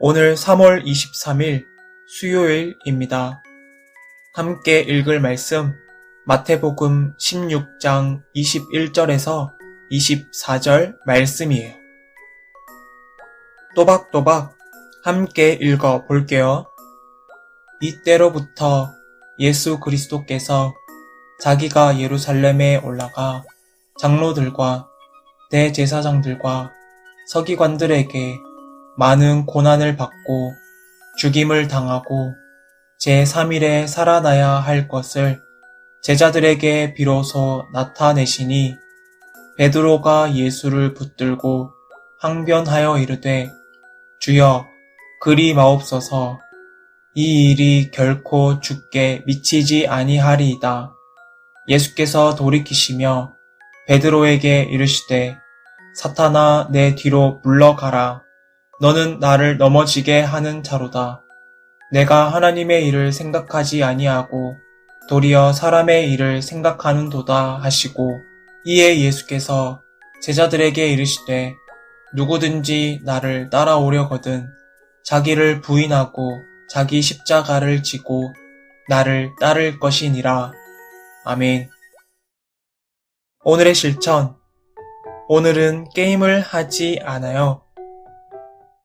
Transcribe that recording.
오늘 3월 23일 수요일입니다. 함께 읽을 말씀 마태복음 16장 21절에서 24절 말씀이에요. 또박또박 함께 읽어 볼게요. 이때로부터 예수 그리스도께서 자기가 예루살렘에 올라가 장로들과 대제사장들과 서기관들에게 많은 고난을 받고 죽임을 당하고 제3일에 살아나야 할 것을 제자들에게 비로소 나타내시니 베드로가 예수를 붙들고 항변하여 이르되 주여 그리 마옵소서 이 일이 결코 죽게 미치지 아니하리이다. 예수께서 돌이키시며 베드로에게 이르시되 사탄아 내 뒤로 물러가라. 너는 나를 넘어지게 하는 자로다. 내가 하나님의 일을 생각하지 아니하고 도리어 사람의 일을 생각하는 도다 하시고 이에 예수께서 제자들에게 이르시되 누구든지 나를 따라오려거든 자기를 부인하고 자기 십자가를 지고 나를 따를 것이니라. 아멘. 오늘의 실천. 오늘은 게임을 하지 않아요.